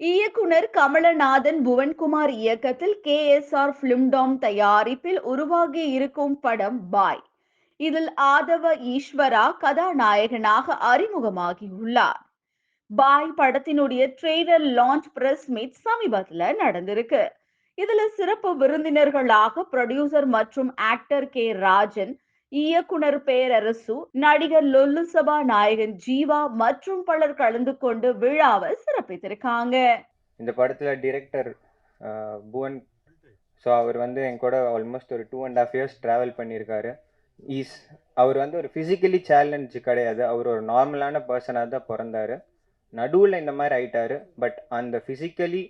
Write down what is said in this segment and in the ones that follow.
இயக்குனர் கமலநாதன் புவன்குமார் இயக்கத்தில் K S R பிலிம்டாம் தயாரிப்பில் உருவாகி இருக்கும் படம் பாய். இதில் ஆதவ ஈஸ்வரா கதாநாயகனாக அறிமுகமாகியுள்ளார். பாய் படத்தினுடைய ட்ரெய்லர் லான்ச் பிரஸ் மீட் சமீபத்துல நடந்திருக்கு. இதுல சிறப்பு விருந்தினர்களாக ப்ரொடியூசர் மற்றும் ஆக்டர் கே ராஜன் இயக்குனர் பேரரசு நடிகர் லொல்லு சபா நாயகன் ஜீவா மற்றும் பலர் கலந்து கொண்டு விழாவை சிறப்பித்திருக்காங்க. இந்த படத்தில் டிரெக்டர் புவன். ஸோ அவர் வந்து என் கூட ஆல்மோஸ்ட் ஒரு two and half years travel பண்ணியிருக்காரு. ஈஸ் அவர் வந்து ஒரு ஃபிசிக்கலி சேலஞ்சு கிடையாது. அவர் ஒரு நார்மலான பர்சனாக தான் பிறந்தார். நடுவில் இந்த மாதிரி ஆயிட்டார். பட் அந்த ஃபிசிக்கலி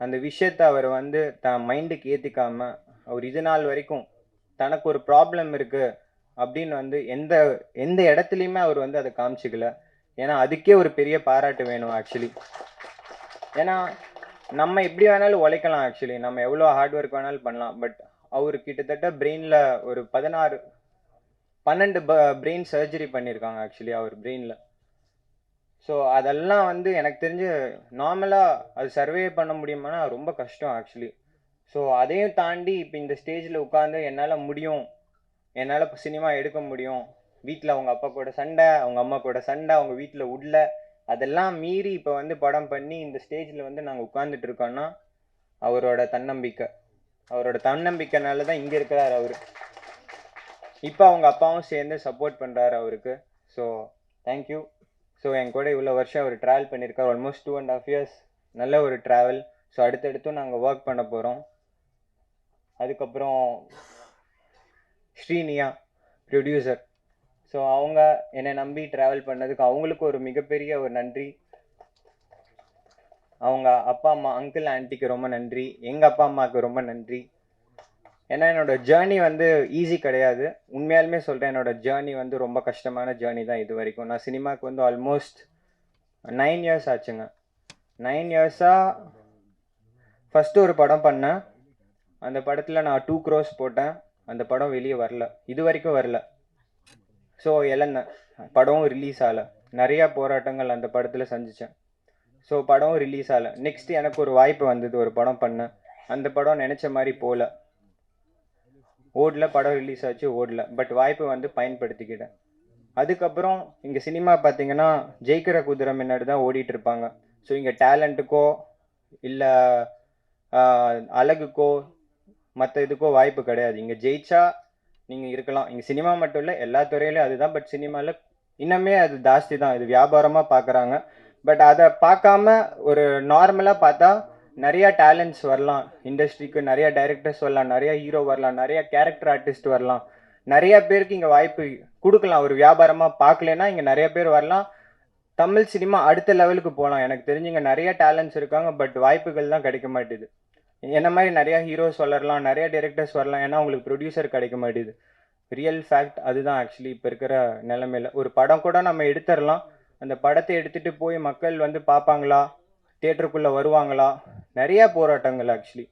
அந்த விஷயத்தை அவர் வந்து தான் மைண்டுக்கு ஏற்றிக்காமல் அவர் இது நாள் வரைக்கும் தனக்கு ஒரு ப்ராப்ளம் இருக்குது அப்படின்னு வந்து எந்த எந்த இடத்துலையுமே அவர் வந்து அதை காமிச்சிக்கல. ஏன்னா அதுக்கே ஒரு பெரிய பாராட்டு வேணும் ஆக்சுவலி ஏன்னா நம்ம எப்படி வேணாலும் உழைக்கலாம் ஆக்சுவலி நம்ம எவ்வளோ ஹார்ட் ஒர்க் வேணாலும் பண்ணலாம். பட் அவர் கிட்டத்தட்ட பிரெயினில் ஒரு பதினாறு பன்னெண்டு பிரெயின் சர்ஜரி பண்ணியிருக்காங்க ஆக்சுவலி அவர் பிரெயினில் ஸோ அதெல்லாம் வந்து எனக்கு தெரிஞ்சு நார்மலாக அது சர்வே பண்ண முடியுமானா ரொம்ப கஷ்டம் ஆக்சுவலி ஸோ அதையும் தாண்டி இப்போ இந்த ஸ்டேஜில் உட்காந்து என்னால் முடியும் என்னால் இப்போ சினிமா எடுக்க முடியும். வீட்டில் அவங்க அப்பா கூட சண்டை அவங்க அம்மா கூட சண்டை அவங்க வீட்டில் உள்ள அதெல்லாம் மீறி இப்போ வந்து படம் பண்ணி இந்த ஸ்டேஜில் வந்து நாங்கள் உட்காந்துட்டு இருக்கோன்னா அவரோட தன்னம்பிக்கை. அவரோட தன்னம்பிக்கைனால தான் இங்கே இருக்கிறார் அவர். இப்போ அவங்க அப்பாவும் சேர்ந்து சப்போர்ட் பண்ணுறாரு அவருக்கு. ஸோ தேங்க்யூ ஸோ என் கூட இவ்வளோ வருஷம் அவர் ட்ராவல் பண்ணியிருக்கார். Almost two and half years நல்ல ஒரு ட்ராவல் ஸோ அடுத்தடுத்தும் நாங்கள் ஒர்க் பண்ண போகிறோம் அதுக்கப்புறம் ஸ்ரீனியா ப்ரொடியூசர் ஸோ அவங்க என்னை நம்பி ட்ராவல் பண்ணதுக்கு அவங்களுக்கு ஒரு மிகப்பெரிய ஒரு நன்றி. அவங்க அப்பா அம்மா அங்கிள் ஆன்ட்டிக்கு ரொம்ப நன்றி. எங்கள் அப்பா அம்மாவுக்கு ரொம்ப நன்றி. ஏன்னா என்னோட ஜேர்னி வந்து ஈஸி கிடையாது. உண்மையாலுமே சொல்கிறேன் என்னோட ஜேர்னி வந்து ரொம்ப கஷ்டமான ஜேர்னி தான் இது வரைக்கும். நான் சினிமாவுக்கு வந்து ஆல்மோஸ்ட் நைன் இயர்ஸ் ஆச்சுங்க. நைன் இயர்ஸாக ஃபஸ்ட்டு ஒரு படம் பண்ணேன். அந்த படத்தில் நான் டூ க்ரோஸ் போட்டேன். அந்த படம் வெளியே வரல. இது வரைக்கும் வரல. ஸோ எல்லாம் படமும் ரிலீஸ் ஆகலை. நிறையா போராட்டங்கள் அந்த படத்தில் சந்தித்தேன் ஸோ படமும் ரிலீஸ் ஆகலை. நெக்ஸ்ட் எனக்கு ஒரு வாய்ப்பு வந்தது. ஒரு படம் பண்ணேன் அந்த படம் நினச்ச மாதிரி போகல ஓடல. படம் ரிலீஸ் ஆச்சு ஓடல. பட் வாய்ப்பு வந்து பயன்படுத்திக்கிட்டேன். அதுக்கப்புறம் இங்கே சினிமா பார்த்தீங்கன்னா ஜெயிக்கிற குதிரை முன்னாடி தான் ஓடிட்டு இருப்பாங்க. ஸோ இங்கே டேலண்ட்டுக்கோ இல்லை அழகுக்கோ மற்ற இதுக்கோ வாய்ப்பு கிடையாது. இங்கே ஜெயிச்சா நீங்கள் இருக்கலாம். இங்கே சினிமா மட்டும் இல்லை எல்லா துறையிலையும் அதுதான். பட் சினிமாவில் இன்னமே அது ஜாஸ்தி தான். இது வியாபாரமாக பார்க்குறாங்க பட் அதை பார்க்காம ஒரு நார்மலாக பார்த்தா நிறையா டேலண்ட்ஸ் வரலாம். இண்டஸ்ட்ரிக்கு நிறையா டைரக்டர்ஸ் வரலாம். நிறையா ஹீரோ வரலாம். நிறையா கேரக்டர் ஆர்டிஸ்ட் வரலாம். நிறைய பேருக்கு இங்கே வாய்ப்பு கொடுக்கலாம். ஒரு வியாபாரமாக பார்க்கலன்னா இங்கே நிறைய பேர் வரலாம். தமிழ் சினிமா அடுத்த லெவலுக்கு போகலாம். எனக்கு தெரிஞ்சு இங்கே நிறைய டேலண்ட்ஸ் இருக்காங்க. பட் வாய்ப்புகள் தான் கிடைக்க மாட்டேது. என்ன மாதிரி நிறையா ஹீரோஸ் வளரலாம் நிறைய டேரக்டர்ஸ் வரலாம். ஏன்னா உங்களுக்கு ப்ரொடியூசர் கிடைக்க மாட்டேது. ரியல் ஃபேக்ட் அதுதான் ஆக்சுவலி இப்போ இருக்கிற நிலமையில. ஒரு படம் கூட நம்ம எடுத்துடலாம். அந்த படத்தை எடுத்துகிட்டு போய் மக்கள் வந்து பார்ப்பாங்களா? தேட்டருக்குள்ளே வருவாங்களா? நிறையா போராட்டங்கள் ஆக்சுவலி